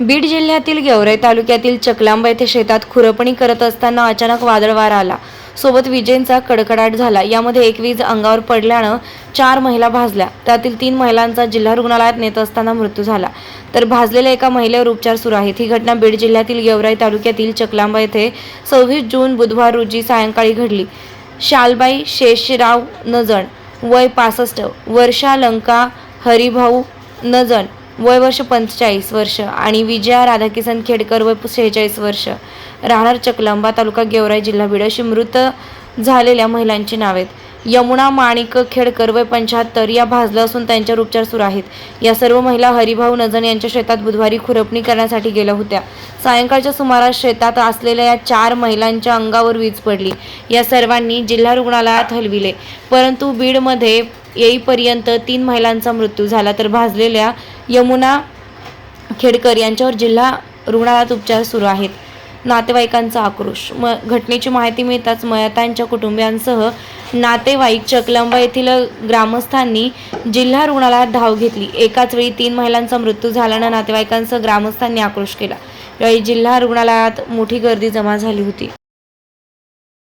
बीड जिल्ह्यातील गेवराई तालुक्यातील चकलांबा येथे शेतात खुरपणी करत असताना अचानक वादळवार आला. सोबत विजेंचा कडकडाट झाला. यामध्ये एक वीज अंगावर पडल्यानं चार महिला भाजल्या. त्यातील तीन महिलांचा जिल्हा रुग्णालयात नेत असताना मृत्यू झाला. तर भाजलेल्या एका महिलेवर उपचार सुरू आहेत. ही घटना बीड जिल्ह्यातील गेवराई तालुक्यातील चकलांबा येथे सव्वीस जून बुधवार रोजी सायंकाळी घडली. शालबाई शेषराव नजण वय पासष्ट वर्षा लंका हरिभाऊ नजण वय वर्ष पंचेचाळीस वर्ष आणि विजया राधाकिसन खेडकर वय शेहेचाळीस वर्ष. राहणार चकलंबा तालुका गेवराई जिल्हा बीड अशी मृत झालेल्या महिलांची नावे आहेत. यमुना माणिक खेडकर वय पंच्याहत्तर या भाजलं असून त्यांच्यावर उपचार सुरू आहेत. या सर्व महिला हरिभाऊ नजन यांच्या शेतात बुधवारी खुरपणी करण्यासाठी गेल्या होत्या. सायंकाळच्या सुमारास शेतात असलेल्या या चार महिलांच्या अंगावर वीज पडली. या सर्वांनी जिल्हा रुग्णालयात हलविले. परंतु बीडमध्ये येईपर्यंत तीन महिलांचा मृत्यू झाला तर भाजलेल्या यमुना खेडकर यांच्यावर जिल्हा रुग्णालयात उपचार सुरू आहेत. नातेवाईकांचा आक्रोश. म घटनेची माहिती मिळताच मयतांच्या कुटुंबियांसह नातेवाईक चकलंबा येथील ग्रामस्थांनी जिल्हा रुग्णालयात धाव घेतली. एकाच वेळी तीन महिलांचा मृत्यू झाल्यानं नातेवाईकांसह ग्रामस्थांनी आक्रोश केला. यावेळी जिल्हा रुग्णालयात मोठी गर्दी जमा झाली होती.